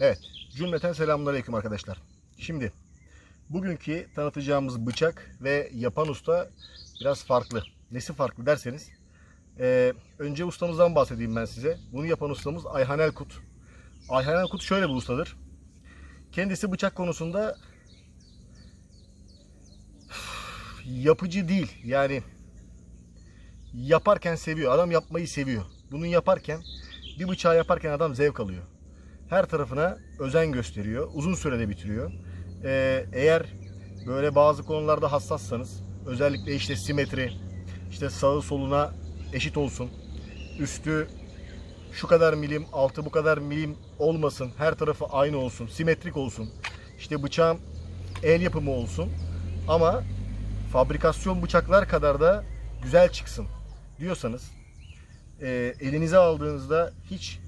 Evet, cümleten selamünaleyküm arkadaşlar. Şimdi bugünkü tanıtacağımız bıçak ve yapan usta biraz farklı. Nesi farklı derseniz, eee, önce ustamızdan bahsedeyim ben size. Bunu yapan ustamız Ayhan Elkut. Ayhan Elkut şöyle bir ustadır. Kendisi bıçak konusunda yapıcı değil. Yani yaparken seviyor. Adam yapmayı seviyor. Bunu yaparken, bir bıçağı yaparken adam zevk alıyor her tarafına özen gösteriyor. Uzun sürede bitiriyor. Ee, eğer böyle bazı konularda hassassanız özellikle işte simetri, işte sağı soluna eşit olsun. Üstü şu kadar milim, altı bu kadar milim olmasın. Her tarafı aynı olsun, simetrik olsun. İşte bıçağım el yapımı olsun. Ama fabrikasyon bıçaklar kadar da güzel çıksın diyorsanız e, elinize aldığınızda hiç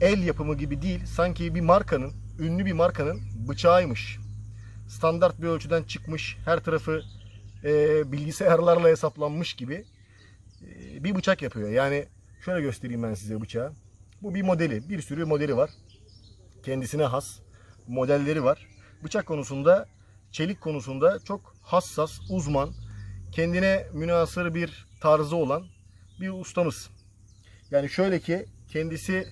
el yapımı gibi değil, sanki bir markanın, ünlü bir markanın bıçağıymış. Standart bir ölçüden çıkmış, her tarafı e, bilgisayarlarla hesaplanmış gibi e, bir bıçak yapıyor. Yani şöyle göstereyim ben size bıçağı. Bu bir modeli, bir sürü modeli var. Kendisine has modelleri var. Bıçak konusunda, çelik konusunda çok hassas, uzman, kendine münasır bir tarzı olan bir ustamız. Yani şöyle ki kendisi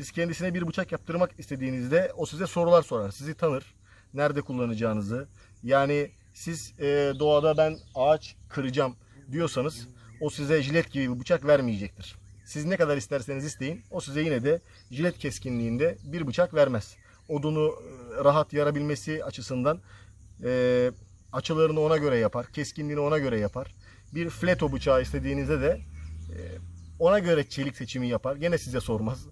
siz kendisine bir bıçak yaptırmak istediğinizde o size sorular sorar. Sizi tanır. Nerede kullanacağınızı. Yani siz e, doğada ben ağaç kıracağım diyorsanız o size jilet gibi bir bıçak vermeyecektir. Siz ne kadar isterseniz isteyin o size yine de jilet keskinliğinde bir bıçak vermez. Odunu e, rahat yarabilmesi açısından e, açılarını ona göre yapar. Keskinliğini ona göre yapar. Bir fleto bıçağı istediğinizde de e, ona göre çelik seçimi yapar. Gene size sormaz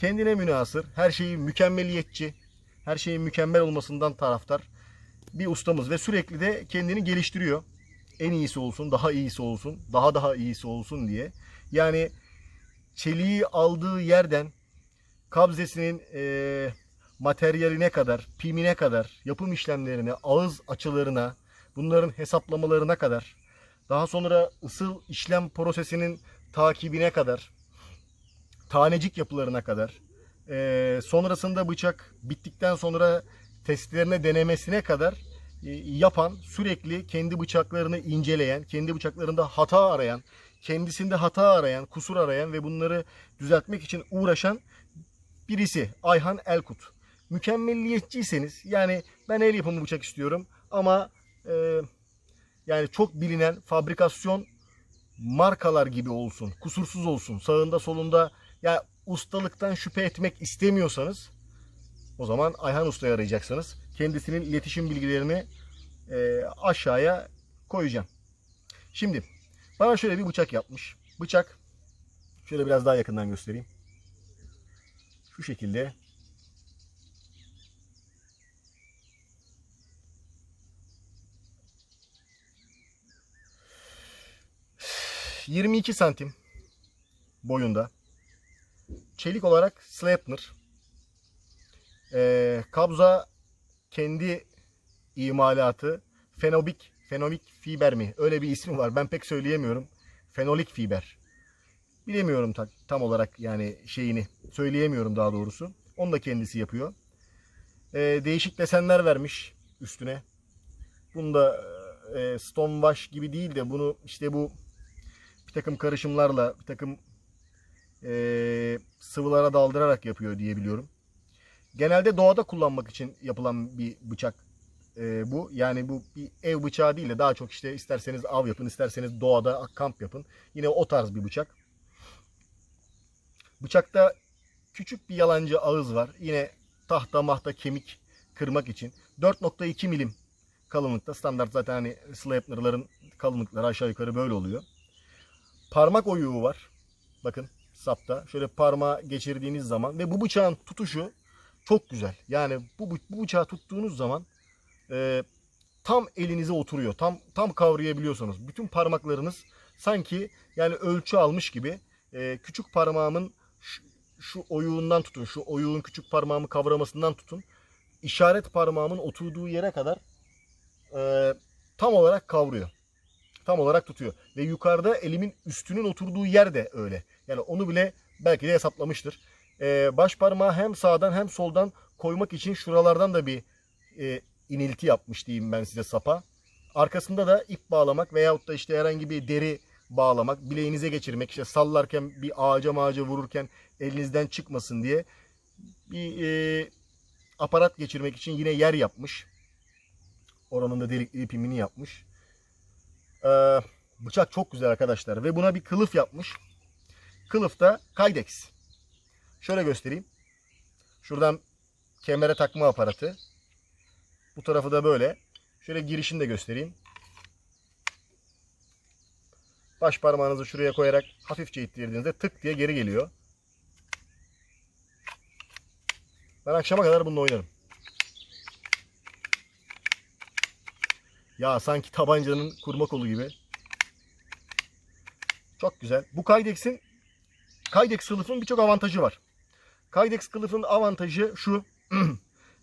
kendine münasır, her şeyi mükemmeliyetçi, her şeyin mükemmel olmasından taraftar bir ustamız ve sürekli de kendini geliştiriyor. En iyisi olsun, daha iyisi olsun, daha daha iyisi olsun diye. Yani çeliği aldığı yerden kabzesinin e, materyaline kadar, pimine kadar, yapım işlemlerine, ağız açılarına, bunların hesaplamalarına kadar, daha sonra ısıl işlem prosesinin takibine kadar, tanecik yapılarına kadar, e, sonrasında bıçak bittikten sonra testlerine denemesine kadar e, yapan, sürekli kendi bıçaklarını inceleyen, kendi bıçaklarında hata arayan, kendisinde hata arayan, kusur arayan ve bunları düzeltmek için uğraşan birisi Ayhan Elkut. Mükemmelliyetçiyseniz yani ben el yapımı bıçak istiyorum ama e, yani çok bilinen fabrikasyon markalar gibi olsun, kusursuz olsun, sağında solunda ya ustalıktan şüphe etmek istemiyorsanız o zaman Ayhan Usta'yı arayacaksınız. Kendisinin iletişim bilgilerini e, aşağıya koyacağım. Şimdi bana şöyle bir bıçak yapmış. Bıçak şöyle biraz daha yakından göstereyim. Şu şekilde 22 santim boyunda. Çelik olarak Sleipner. Ee, kabza kendi imalatı fenobik, fenomik fiber mi? Öyle bir ismi var. Ben pek söyleyemiyorum. Fenolik fiber. Bilemiyorum ta- tam olarak yani şeyini. Söyleyemiyorum daha doğrusu. Onu da kendisi yapıyor. Ee, değişik desenler vermiş üstüne. Bunu da e, stonewash gibi değil de bunu işte bu bir takım karışımlarla, bir takım e, sıvılara daldırarak yapıyor diye biliyorum. Genelde doğada kullanmak için yapılan bir bıçak e, bu. Yani bu bir ev bıçağı değil de daha çok işte isterseniz av yapın, isterseniz doğada kamp yapın. Yine o tarz bir bıçak. Bıçakta küçük bir yalancı ağız var. Yine tahta mahta kemik kırmak için. 4.2 milim kalınlıkta. Standart zaten hani Sleipner'ların kalınlıkları aşağı yukarı böyle oluyor. Parmak oyuğu var. Bakın sapta. Şöyle parmağı geçirdiğiniz zaman ve bu bıçağın tutuşu çok güzel. Yani bu, bu bıçağı tuttuğunuz zaman e, tam elinize oturuyor. Tam tam kavrayabiliyorsunuz. Bütün parmaklarınız sanki yani ölçü almış gibi e, küçük parmağımın şu, oyuğundan tutun. Şu oyuğun küçük parmağımı kavramasından tutun. İşaret parmağımın oturduğu yere kadar e, tam olarak kavruyor. Tam olarak tutuyor. Ve yukarıda elimin üstünün oturduğu yer de öyle. Yani onu bile belki de hesaplamıştır. e, baş parmağı hem sağdan hem soldan koymak için şuralardan da bir e, inilti yapmış diyeyim ben size sapa. Arkasında da ip bağlamak veyahut da işte herhangi bir deri bağlamak, bileğinize geçirmek, işte sallarken bir ağaca mağaca vururken elinizden çıkmasın diye bir e, aparat geçirmek için yine yer yapmış. Oranın da delikli ipimini yapmış. Ee, bıçak çok güzel arkadaşlar ve buna bir kılıf yapmış. Kılıf da Kydex. Şöyle göstereyim. Şuradan kemere takma aparatı. Bu tarafı da böyle. Şöyle girişini de göstereyim. Baş parmağınızı şuraya koyarak hafifçe ittirdiğinizde tık diye geri geliyor. Ben akşama kadar bununla oynarım. Ya sanki tabancanın kurma kolu gibi. Çok güzel. Bu Kydex'in Kydex kılıfının birçok avantajı var. Kydex kılıfının avantajı şu.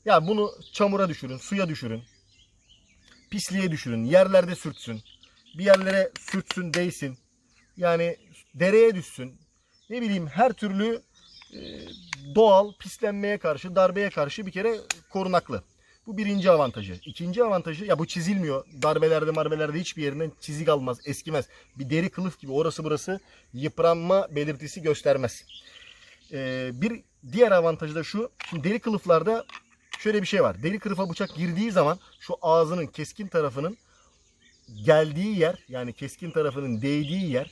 ya bunu çamura düşürün, suya düşürün. Pisliğe düşürün, yerlerde sürtsün. Bir yerlere sürtsün, değsin. Yani dereye düşsün. Ne bileyim her türlü e, doğal pislenmeye karşı, darbeye karşı bir kere korunaklı. Bu birinci avantajı. İkinci avantajı ya bu çizilmiyor. Darbelerde marbelerde hiçbir yerinden çizik almaz, eskimez. Bir deri kılıf gibi orası burası yıpranma belirtisi göstermez. Ee, bir diğer avantajı da şu. Şimdi deri kılıflarda şöyle bir şey var. Deri kılıfa bıçak girdiği zaman şu ağzının keskin tarafının geldiği yer yani keskin tarafının değdiği yer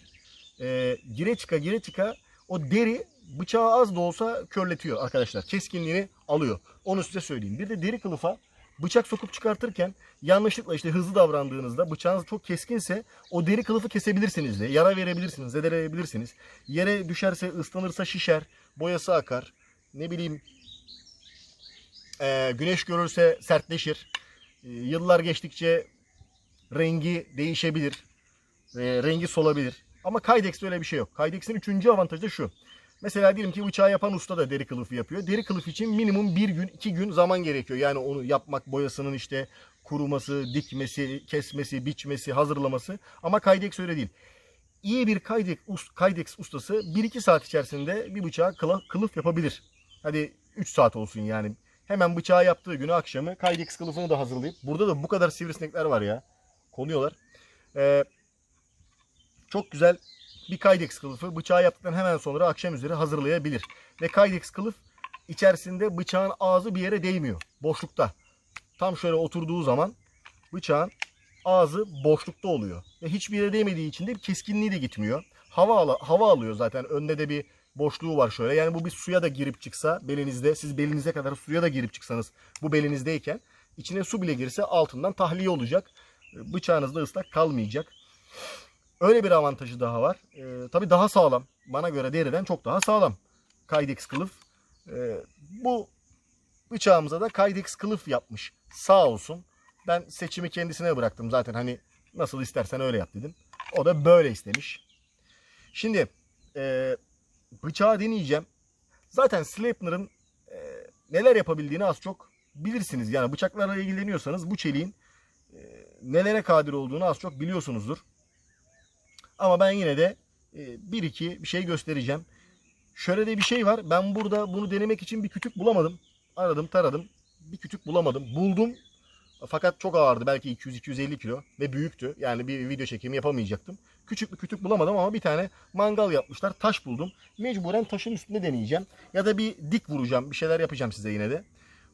e, gire çıka gire çıka o deri bıçağı az da olsa körletiyor arkadaşlar. Keskinliğini alıyor. Onu size söyleyeyim. Bir de deri kılıfa bıçak sokup çıkartırken yanlışlıkla işte hızlı davrandığınızda bıçağınız çok keskinse o deri kılıfı kesebilirsiniz de. Yara verebilirsiniz, zedeleyebilirsiniz. Yere düşerse, ıslanırsa şişer, boyası akar. Ne bileyim e, güneş görürse sertleşir. E, yıllar geçtikçe rengi değişebilir. Rengi solabilir. Ama Kydex'te öyle bir şey yok. Kydex'in üçüncü avantajı da şu. Mesela diyelim ki bıçağı yapan usta da deri kılıfı yapıyor. Deri kılıf için minimum bir gün, iki gün zaman gerekiyor. Yani onu yapmak, boyasının işte kuruması, dikmesi, kesmesi, biçmesi, hazırlaması. Ama Kydex öyle değil. İyi bir Kydex, Kydex ustası 1-2 saat içerisinde bir bıçağı kılıf, kılıf yapabilir. Hadi 3 saat olsun yani. Hemen bıçağı yaptığı günü akşamı Kydex kılıfını da hazırlayıp. Burada da bu kadar sivrisinekler var ya. Konuyorlar. Ee, çok güzel bir Kydex kılıfı bıçağı yaptıktan hemen sonra akşam üzeri hazırlayabilir. Ve Kydex kılıf içerisinde bıçağın ağzı bir yere değmiyor. Boşlukta. Tam şöyle oturduğu zaman bıçağın ağzı boşlukta oluyor. Ve hiçbir yere değmediği için de keskinliği de gitmiyor. Hava, al hava alıyor zaten. Önde de bir boşluğu var şöyle. Yani bu bir suya da girip çıksa belinizde siz belinize kadar suya da girip çıksanız bu belinizdeyken içine su bile girse altından tahliye olacak. Bıçağınız da ıslak kalmayacak. Öyle bir avantajı daha var. Ee, tabii daha sağlam. Bana göre deriden çok daha sağlam. Kydex kılıf. Ee, bu bıçağımıza da Kydex kılıf yapmış. Sağ olsun. Ben seçimi kendisine bıraktım zaten hani nasıl istersen öyle yap dedim. O da böyle istemiş. Şimdi e, bıçağı deneyeceğim. Zaten Sleipner'ın e, neler yapabildiğini az çok bilirsiniz. Yani bıçaklarla ilgileniyorsanız bu çeliğin e, nelere kadir olduğunu az çok biliyorsunuzdur. Ama ben yine de e, bir iki bir şey göstereceğim. Şöyle de bir şey var. Ben burada bunu denemek için bir kütük bulamadım. Aradım taradım. Bir kütük bulamadım. Buldum. Fakat çok ağırdı. Belki 200-250 kilo. Ve büyüktü. Yani bir video çekimi yapamayacaktım. Küçük bir kütük bulamadım ama bir tane mangal yapmışlar. Taş buldum. Mecburen taşın üstünde deneyeceğim. Ya da bir dik vuracağım. Bir şeyler yapacağım size yine de.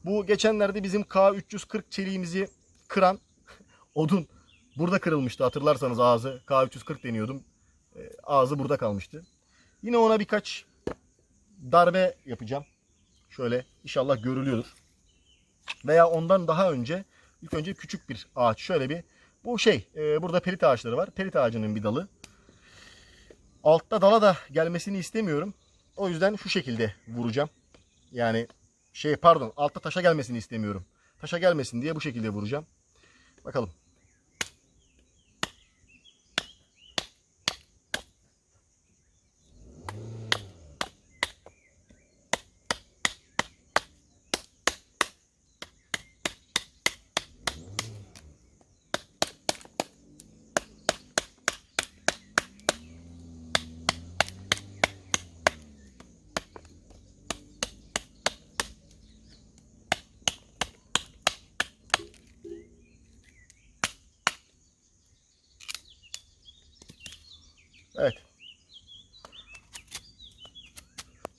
Bu geçenlerde bizim K340 çeliğimizi kıran odun Burada kırılmıştı hatırlarsanız ağzı. K340 deniyordum. E, ağzı burada kalmıştı. Yine ona birkaç darbe yapacağım. Şöyle inşallah görülüyordur. Veya ondan daha önce ilk önce küçük bir ağaç. Şöyle bir bu şey e, burada perit ağaçları var. Perit ağacının bir dalı. Altta dala da gelmesini istemiyorum. O yüzden şu şekilde vuracağım. Yani şey pardon altta taşa gelmesini istemiyorum. Taşa gelmesin diye bu şekilde vuracağım. Bakalım.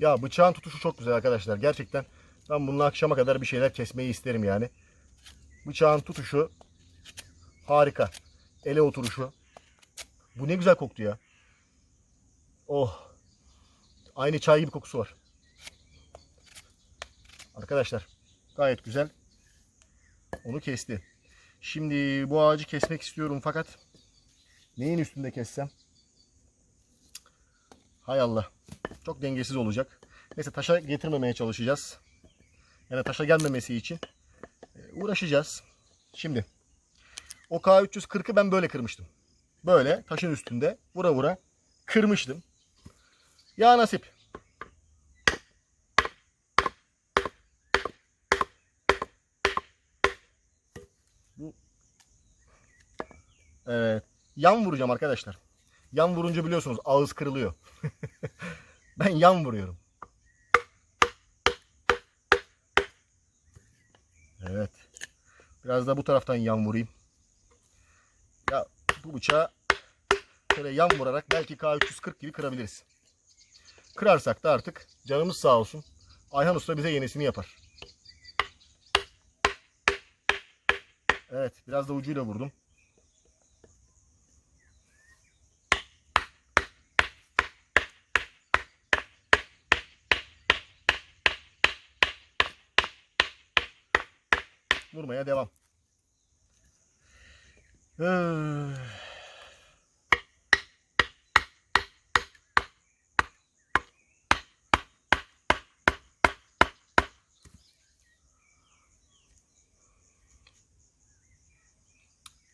Ya bıçağın tutuşu çok güzel arkadaşlar. Gerçekten ben bununla akşama kadar bir şeyler kesmeyi isterim yani. Bıçağın tutuşu harika. Ele oturuşu. Bu ne güzel koktu ya. Oh. Aynı çay gibi kokusu var. Arkadaşlar gayet güzel. Onu kesti. Şimdi bu ağacı kesmek istiyorum fakat neyin üstünde kessem? Hay Allah. Çok dengesiz olacak. Neyse taşa getirmemeye çalışacağız. Yani taşa gelmemesi için e, uğraşacağız. Şimdi o K340'ı ben böyle kırmıştım. Böyle taşın üstünde vura vura kırmıştım. Ya nasip. Bu Evet. Yan vuracağım arkadaşlar. Yan vurunca biliyorsunuz ağız kırılıyor. ben yan vuruyorum. Evet. Biraz da bu taraftan yan vurayım. Ya bu bıçağı şöyle yan vurarak belki K340 gibi kırabiliriz. Kırarsak da artık canımız sağ olsun. Ayhan Usta bize yenisini yapar. Evet biraz da ucuyla vurdum. Vurmaya devam.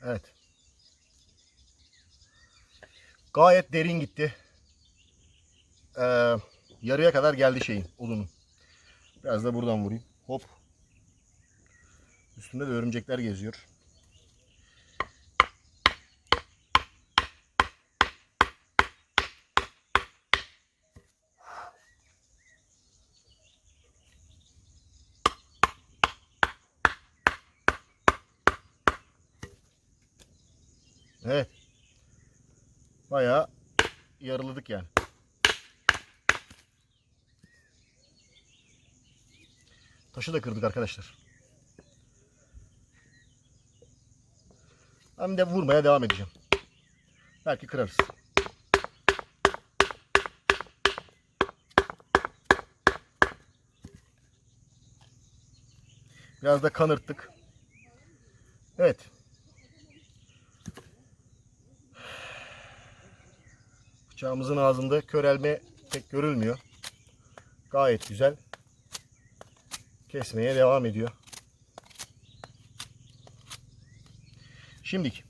Evet. Gayet derin gitti. Ee, yarıya kadar geldi şeyin odunun. Biraz da buradan vurayım. Hop. Üstünde de örümcekler geziyor. Evet. Bayağı yarıladık yani. Taşı da kırdık arkadaşlar. Hem de vurmaya devam edeceğim. Belki kırarız. Biraz da kanırttık. Evet. Bıçağımızın ağzında körelme pek görülmüyor. Gayet güzel. Kesmeye devam ediyor. Şimdiki.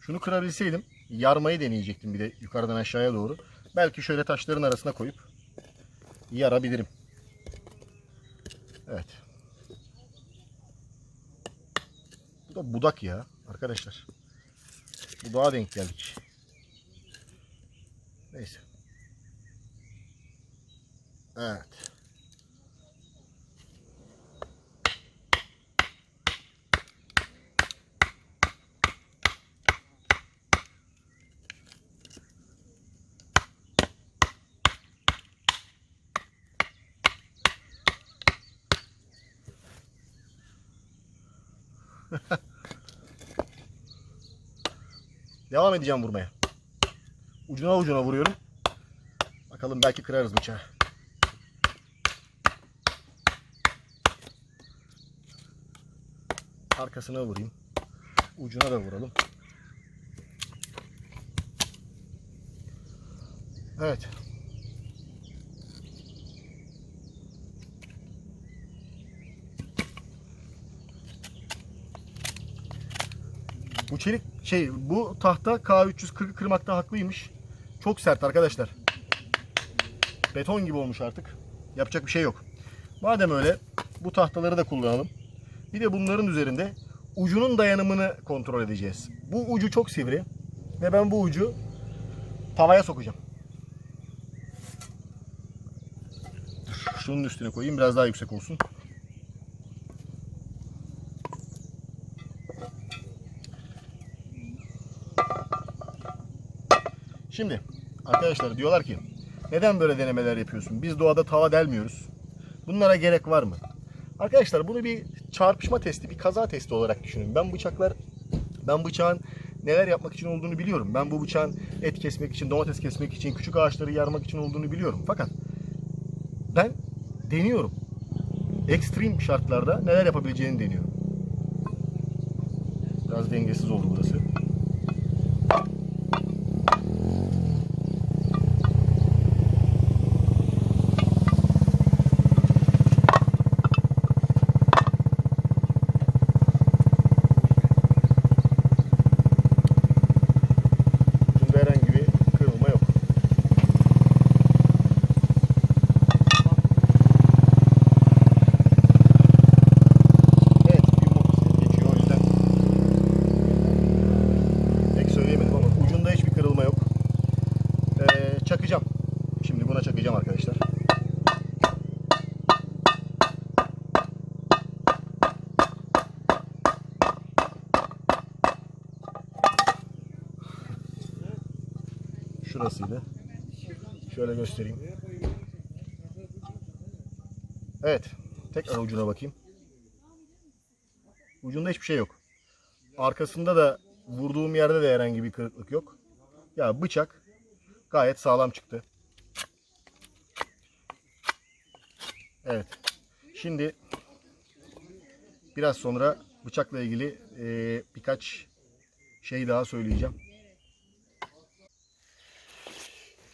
Şunu kırabilseydim yarmayı deneyecektim bir de yukarıdan aşağıya doğru. Belki şöyle taşların arasına koyup yarabilirim. Evet. Bu da budak ya arkadaşlar. Budağa denk geldik. Neyse. Evet. Devam edeceğim vurmaya. Ucuna ucuna vuruyorum. Bakalım belki kırarız bıçağı. Arkasına vurayım. Ucuna da vuralım. Evet. Bu çelik şey bu tahta K340'ı kırmakta haklıymış. Çok sert arkadaşlar. Beton gibi olmuş artık. Yapacak bir şey yok. Madem öyle bu tahtaları da kullanalım. Bir de bunların üzerinde ucunun dayanımını kontrol edeceğiz. Bu ucu çok sivri ve ben bu ucu tavaya sokacağım. Şunun üstüne koyayım biraz daha yüksek olsun. Şimdi arkadaşlar diyorlar ki neden böyle denemeler yapıyorsun? Biz doğada tava delmiyoruz. Bunlara gerek var mı? Arkadaşlar bunu bir çarpışma testi, bir kaza testi olarak düşünün. Ben bıçaklar, ben bıçağın neler yapmak için olduğunu biliyorum. Ben bu bıçağın et kesmek için, domates kesmek için, küçük ağaçları yarmak için olduğunu biliyorum. Fakat ben deniyorum. Ekstrem şartlarda neler yapabileceğini deniyorum. Biraz dengesiz oldu burası. Ucunda herhangi bir kırılma yok. Evet, bir motosiklet geçiyor o yüzden pek söyleyemedim ama ucunda hiçbir kırılma yok. Ee, çakacağım. Şimdi buna çakacağım arkadaşlar. Şurasıydı. Göstereyim. Evet. Tekrar ucuna bakayım. Ucunda hiçbir şey yok. Arkasında da vurduğum yerde de herhangi bir kırıklık yok. Ya bıçak gayet sağlam çıktı. Evet. Şimdi biraz sonra bıçakla ilgili birkaç şey daha söyleyeceğim.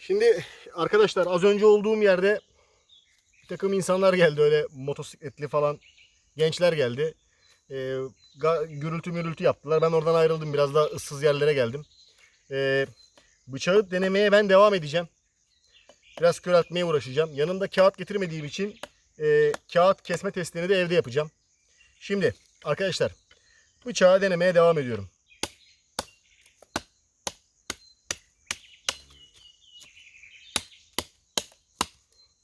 Şimdi arkadaşlar az önce olduğum yerde bir takım insanlar geldi öyle motosikletli falan gençler geldi. Ee, gürültü mürültü yaptılar. Ben oradan ayrıldım. Biraz daha ıssız yerlere geldim. Ee, bıçağı denemeye ben devam edeceğim. Biraz köreltmeye uğraşacağım. Yanımda kağıt getirmediğim için e, kağıt kesme testini de evde yapacağım. Şimdi arkadaşlar bıçağı denemeye devam ediyorum.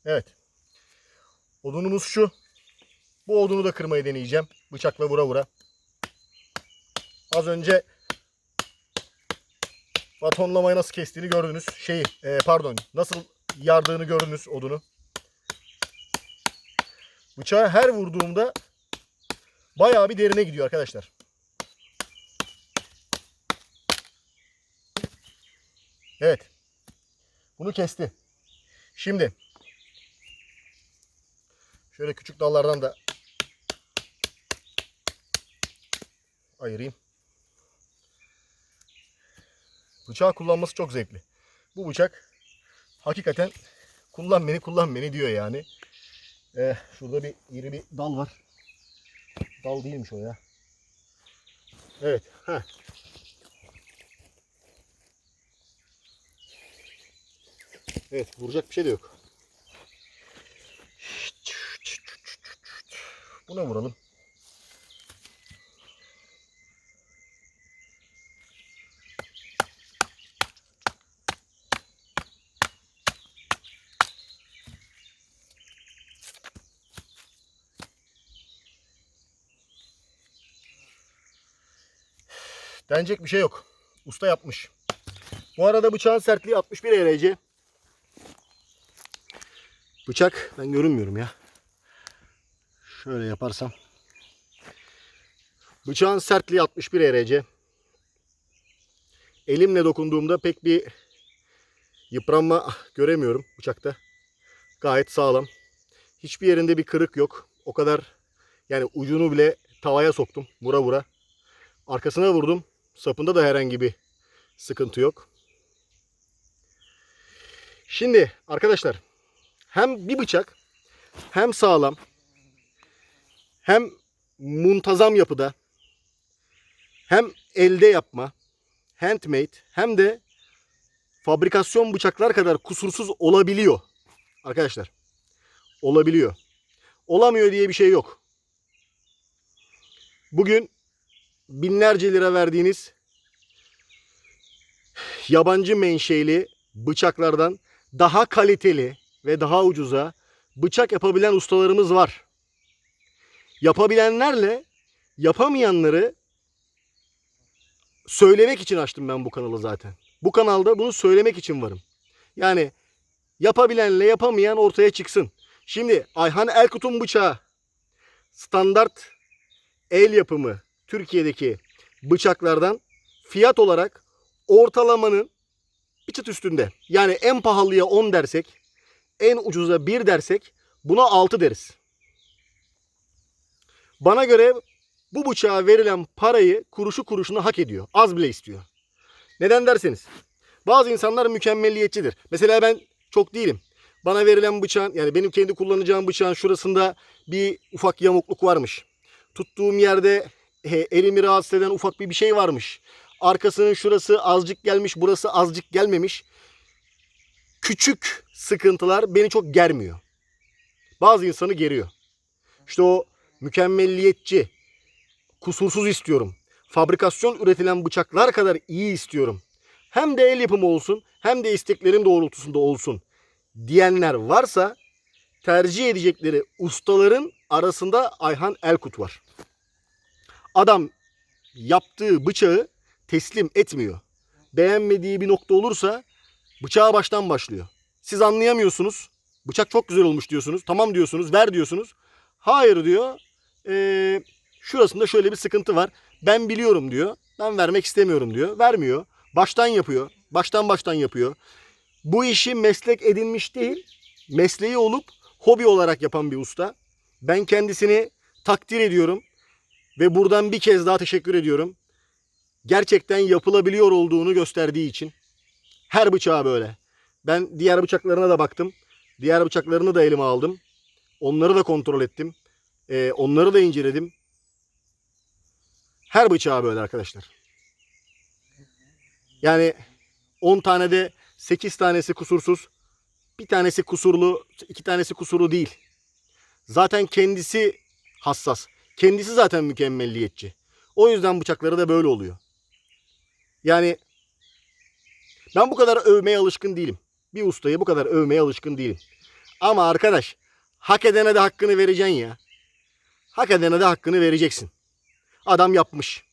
Evet. Odunumuz şu. Bu odunu da kırmayı deneyeceğim. Bıçakla vura vura. Az önce batonlamayı nasıl kestiğini gördünüz. Şeyi e, pardon nasıl yardığını gördünüz odunu. Bıçağı her vurduğumda bayağı bir derine gidiyor arkadaşlar. Evet. Bunu kesti. Şimdi Şöyle küçük dallardan da ayırayım. Bıçağı kullanması çok zevkli. Bu bıçak hakikaten kullan beni kullan beni diyor yani. Ee, şurada bir iri bir dal var. Dal değilmiş o ya. Evet. Heh. Evet vuracak bir şey de yok. Buna vuralım. Denecek bir şey yok. Usta yapmış. Bu arada bıçağın sertliği 61 ERC. Bıçak ben görünmüyorum ya. Şöyle yaparsam. Bıçağın sertliği 61 ERC. Elimle dokunduğumda pek bir yıpranma göremiyorum bıçakta. Gayet sağlam. Hiçbir yerinde bir kırık yok. O kadar yani ucunu bile tavaya soktum vura vura. Arkasına vurdum. Sapında da herhangi bir sıkıntı yok. Şimdi arkadaşlar hem bir bıçak hem sağlam hem muntazam yapıda hem elde yapma handmade hem de fabrikasyon bıçaklar kadar kusursuz olabiliyor. Arkadaşlar olabiliyor. Olamıyor diye bir şey yok. Bugün binlerce lira verdiğiniz yabancı menşeli bıçaklardan daha kaliteli ve daha ucuza bıçak yapabilen ustalarımız var. Yapabilenlerle yapamayanları söylemek için açtım ben bu kanalı zaten. Bu kanalda bunu söylemek için varım. Yani yapabilenle yapamayan ortaya çıksın. Şimdi Ayhan Elkut'un bıçağı standart el yapımı Türkiye'deki bıçaklardan fiyat olarak ortalamanın bir çıt üstünde. Yani en pahalıya 10 dersek, en ucuza 1 dersek buna 6 deriz. Bana göre bu bıçağa verilen parayı kuruşu kuruşuna hak ediyor. Az bile istiyor. Neden derseniz. Bazı insanlar mükemmelliyetçidir. Mesela ben çok değilim. Bana verilen bıçağın yani benim kendi kullanacağım bıçağın şurasında bir ufak yamukluk varmış. Tuttuğum yerde e, elimi rahatsız eden ufak bir bir şey varmış. Arkasının şurası azıcık gelmiş, burası azıcık gelmemiş. Küçük sıkıntılar beni çok germiyor. Bazı insanı geriyor. İşte o mükemmelliyetçi, kusursuz istiyorum. Fabrikasyon üretilen bıçaklar kadar iyi istiyorum. Hem de el yapımı olsun hem de isteklerim doğrultusunda olsun diyenler varsa tercih edecekleri ustaların arasında Ayhan Elkut var. Adam yaptığı bıçağı teslim etmiyor. Beğenmediği bir nokta olursa bıçağa baştan başlıyor. Siz anlayamıyorsunuz. Bıçak çok güzel olmuş diyorsunuz. Tamam diyorsunuz. Ver diyorsunuz. Hayır diyor. Ee, şurasında şöyle bir sıkıntı var. Ben biliyorum diyor. Ben vermek istemiyorum diyor. Vermiyor. Baştan yapıyor. Baştan baştan yapıyor. Bu işi meslek edinmiş değil. Mesleği olup hobi olarak yapan bir usta. Ben kendisini takdir ediyorum. Ve buradan bir kez daha teşekkür ediyorum. Gerçekten yapılabiliyor olduğunu gösterdiği için. Her bıçağı böyle. Ben diğer bıçaklarına da baktım. Diğer bıçaklarını da elime aldım. Onları da kontrol ettim. Ee, onları da inceledim. Her bıçağı böyle arkadaşlar. Yani 10 tane de 8 tanesi kusursuz. Bir tanesi kusurlu, iki tanesi kusurlu değil. Zaten kendisi hassas. Kendisi zaten mükemmelliyetçi. O yüzden bıçakları da böyle oluyor. Yani ben bu kadar övmeye alışkın değilim. Bir ustayı bu kadar övmeye alışkın değilim. Ama arkadaş hak edene de hakkını vereceksin ya. Hak edene de hakkını vereceksin. Adam yapmış.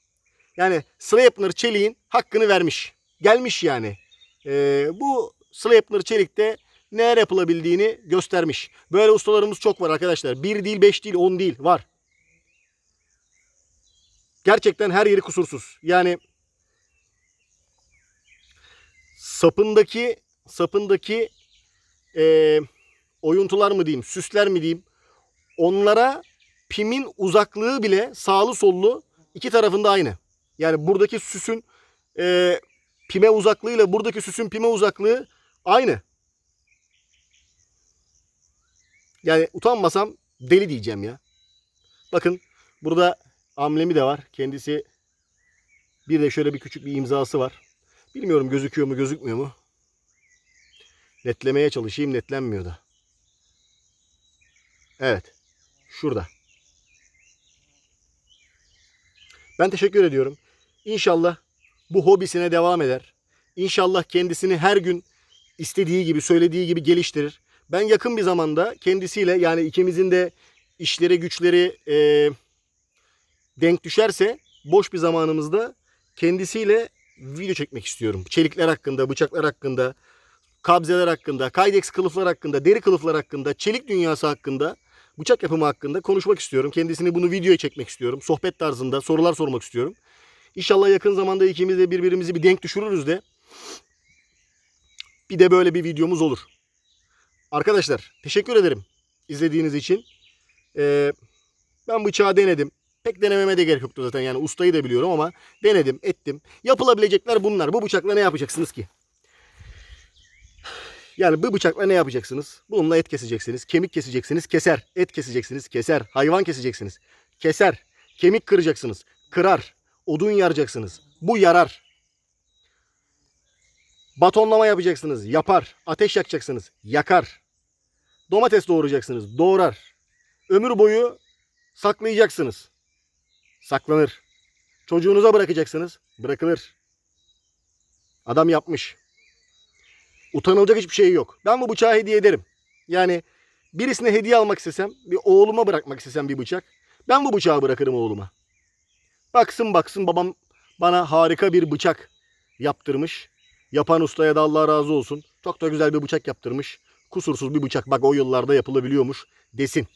Yani Sleipner Çelik'in hakkını vermiş. Gelmiş yani. Ee, bu Sleipner Çelik'te neler yapılabildiğini göstermiş. Böyle ustalarımız çok var arkadaşlar. Bir değil, beş değil, on değil. Var. Gerçekten her yeri kusursuz. Yani sapındaki sapındaki e, oyuntular mı diyeyim, süsler mi diyeyim, onlara pimin uzaklığı bile sağlı sollu iki tarafında aynı. Yani buradaki süsün e, pime uzaklığıyla buradaki süsün pime uzaklığı aynı. Yani utanmasam deli diyeceğim ya. Bakın burada amblemi de var. Kendisi bir de şöyle bir küçük bir imzası var. Bilmiyorum gözüküyor mu gözükmüyor mu. Netlemeye çalışayım netlenmiyor da. Evet. Şurada. Ben teşekkür ediyorum. İnşallah bu hobisine devam eder. İnşallah kendisini her gün istediği gibi, söylediği gibi geliştirir. Ben yakın bir zamanda kendisiyle yani ikimizin de işleri, güçleri e, denk düşerse boş bir zamanımızda kendisiyle video çekmek istiyorum. Çelikler hakkında, bıçaklar hakkında, kabzeler hakkında, kaydex kılıflar hakkında, deri kılıflar hakkında, çelik dünyası hakkında, bıçak yapımı hakkında konuşmak istiyorum. Kendisini bunu videoya çekmek istiyorum. Sohbet tarzında sorular sormak istiyorum. İnşallah yakın zamanda ikimiz de birbirimizi bir denk düşürürüz de. Bir de böyle bir videomuz olur. Arkadaşlar teşekkür ederim izlediğiniz için. Ee, ben bıçağı denedim. Pek denememe de gerek yoktu zaten yani ustayı da biliyorum ama denedim ettim. Yapılabilecekler bunlar. Bu bıçakla ne yapacaksınız ki? Yani bu bıçakla ne yapacaksınız? Bununla et keseceksiniz, kemik keseceksiniz, keser. Et keseceksiniz, keser. Hayvan keseceksiniz, keser. Kemik kıracaksınız, kırar. Odun yaracaksınız, bu yarar. Batonlama yapacaksınız, yapar. Ateş yakacaksınız, yakar. Domates doğrayacaksınız, doğrar. Ömür boyu saklayacaksınız. Saklanır. Çocuğunuza bırakacaksınız, bırakılır. Adam yapmış. Utanılacak hiçbir şey yok. Ben bu bıçağı hediye ederim. Yani birisine hediye almak istesem, bir oğluma bırakmak istesem bir bıçak, ben bu bıçağı bırakırım oğluma. Baksın baksın babam bana harika bir bıçak yaptırmış. Yapan ustaya da Allah razı olsun. Çok da güzel bir bıçak yaptırmış. Kusursuz bir bıçak. Bak o yıllarda yapılabiliyormuş desin.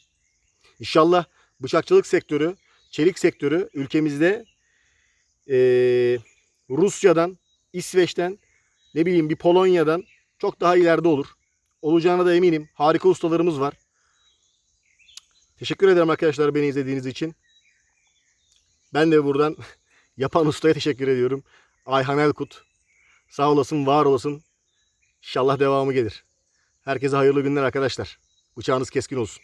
İnşallah bıçakçılık sektörü, çelik sektörü ülkemizde eee, Rusya'dan, İsveç'ten, ne bileyim bir Polonya'dan çok daha ileride olur. Olacağına da eminim. Harika ustalarımız var. Teşekkür ederim arkadaşlar beni izlediğiniz için. Ben de buradan yapan ustaya teşekkür ediyorum. Ayhan Elkut. Sağ olasın, var olasın. İnşallah devamı gelir. Herkese hayırlı günler arkadaşlar. Bıçağınız keskin olsun.